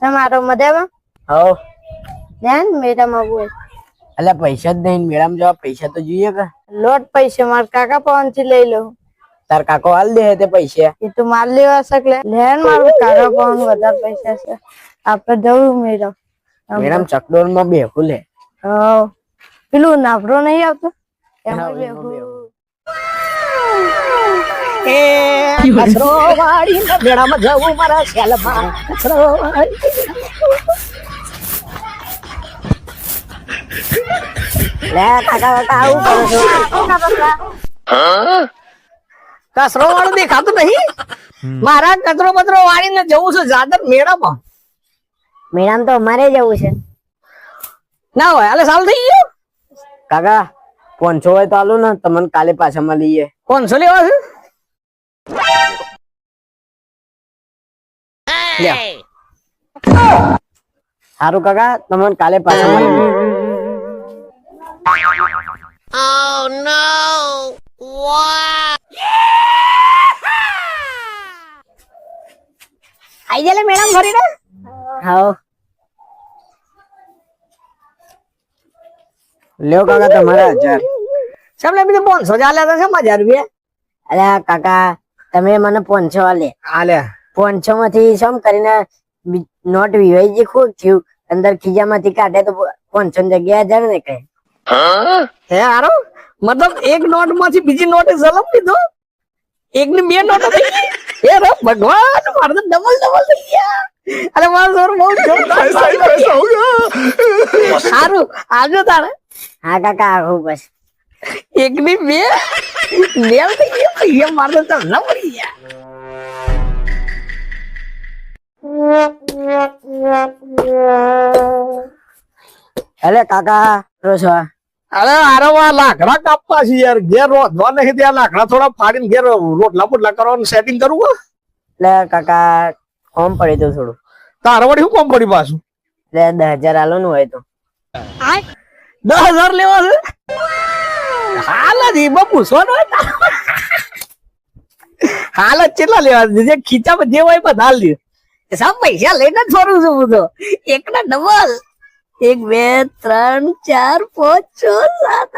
મારો મજામાં? હવ. ધ્યાન મેળામાં બોલ પૈસા જ નહીં. મેળામાં જવા પૈસા તો જોઈએ કે? લોટ પૈસે મારા કાકા પવનથી લઈ લઉં તાર કાકો હાલ દે તે પૈસા. એ તો માર લેવા શકલે લેન મારું કાકા પવન વધારે પૈસા છે. આપડે જવું મેળા મેળામાં ચકડોળમાં બેહું લે. હવ. પેલું નાભરો નહીં આવતો? એમાં હા, એમાં બેહું. કચરો વાળી મેળામાં જવું મારા શેલમાં. કચરો લે કાકા કાકા આવું કરો છો. કચરો વાળું દેખાતું નહીં? મારા કચરો બચરો વાળીને જવું છે જાદર મેળામાં. મેળામાં તો અમારે જવું છે. ના હોય હાલે સાલ થઈ ગયો? કાકા પોનસો હોય તો આલું ને તમને કાલે પાછા મળીએ કોણસો લેવા છે? સારું કાકા તમને કાલે પાછા મળીએ. આઈ જાય મેડમ ફરીને હા લ્યો કાકા તમારા હજાર. સામે બીજું પાંચસો ચાલે તો છે હજાર રૂપિયા? અલ્યા કાકા તમે મને પોનસો આલે હાલે પોનસો માંથી શું કરીને નોટ વિવાઈ જે ખૂબ થયું અંદર ખીજામાંથી કાઢે તો પાંચસો જગ્યા જગ્યાએ હજાર ને કઈ. હે? આરો મતલબ એક નોટમાંથી બીજી નોટ જલમ લીધો? એક ની બે નોટ થઈ ગઈ? હે રે ભગવાન મારે તો ડબલ ડબલ થઈ ગયા. અરે મારો જોર બહુ જોરદાર સારું આવજો તારે. હા કાકા આવું બસ. એક ની બે નેવ થઈ ગયા એ મારે તો ન પડી ગયા. અલે કાકા રોસો અરે આરવા લાકડા કાપવા છે યાર. ઘેર રોધવા નહીં ત્યાં લાકડા થોડા ફાડીને ઘેર રોટલા પોટલા કરવાનું સેટિંગ કરવું લે કાકા કોમ પડી દઉં થોડું. તારા વળી શું કોમ પડી પાછું? લે દસ હજાર આલો નું હોય તો. દસ હજાર લેવા છે? હાલ જ એમાં પૂછવાનું. હાલ જ કેટલા લેવા? જે ખીચામાં જે હોય બધા લે સાબ પૈસા લઈને જ ફરું છું હું તો. એક ના ડબલ એક બે ત્રણ ચાર પાંચ છ સાત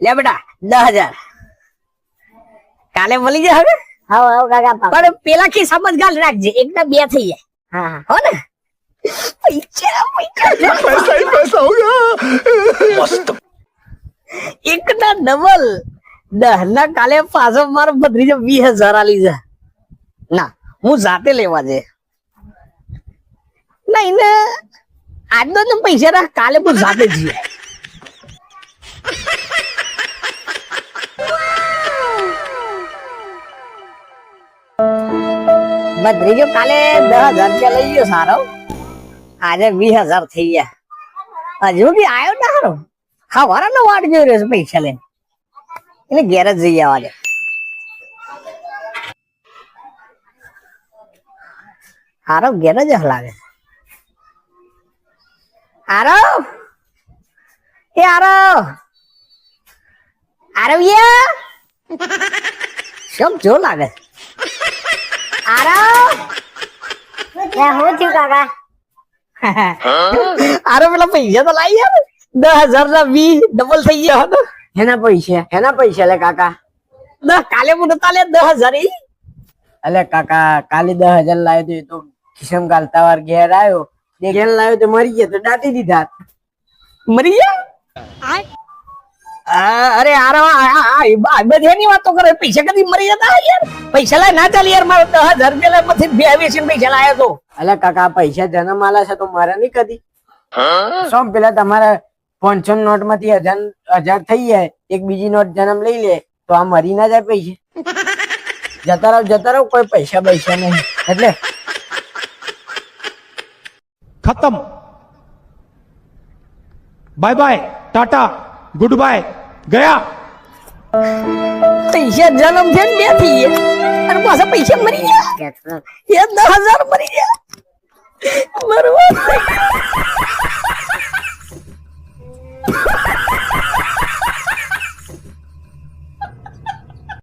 લે બેટા દસ હજાર. કાલે મળી જાય હવે? હા હા કાકા પણ પેલા ખિસ્સામાં ગાલ રાખજે એકના બે થઈ જાય. હા હો. ને? દસ ના કાલે પાછો મારો ભત્રીજો વીસ હજાર આલી જા ના હું જાતે લેવા જે નહીં ને. આજનો તો પૈસા રાખ કાલે હું જાતે જઈએ. ભત્રીજો કાલે દસ હજાર રૂપિયા લઈ ગયો સારો. આજે વીસ હજાર થઈ ગયા. હજુ બી આવ્યો ના સારો હવારાનો વાટ જોઈ રહ્યો છે પૈસા લઈને. એટલે ઘેર જ જઈ આવવા સારો ઘેર જ હલાવે. હારો એ હારો આરવ્યા શમ જો લાગે આરો હું છું કાકા આરો પેલા પૈસા તો લાવી યાર દસ હજાર ના વીસ ડબલ થઈ ગયા હતો. એના પૈસા એના પૈસા લે કાકા. દસ કાલે હું નતા લે દસ હજાર એ અલે કાકા કાલે દસ હજાર લાવ્યો તો એ તો ખિસમ ગાલતા વાર ઘેર આવ્યો. તે ઘેર લાવ્યો તો મરી ગયા તો દાટી દીધા. મરી ગયા? અરે આરો બધી વાતો કરે. પૈસા કદી મરી જતા યાર? પૈસા લાય ના ચાલી યાર મારો દસ હજાર રૂપિયા લાય પછી બે વેચીને પૈસા લાયો તો. અલા કાકા પૈસા જન્મ આલા છે તો મારે નહીં કદી. શું પેલા તમારા પાંચસો નોટમાંથી હજાર હજાર થઈ જાય એક બીજી નોટ જન્મ લઈ લે તો આ મરી ના જાય પૈસા. જતા રહો જતા રહો કોઈ પૈસા પૈસા નહીં. એટલે ખતમ bye bye tata good bye ગયા પૈસા જન્મ છે બે થઈ ગયા. અને પાછા પૈસા મરી ગયા. એ દસ હજાર મરી ગયા.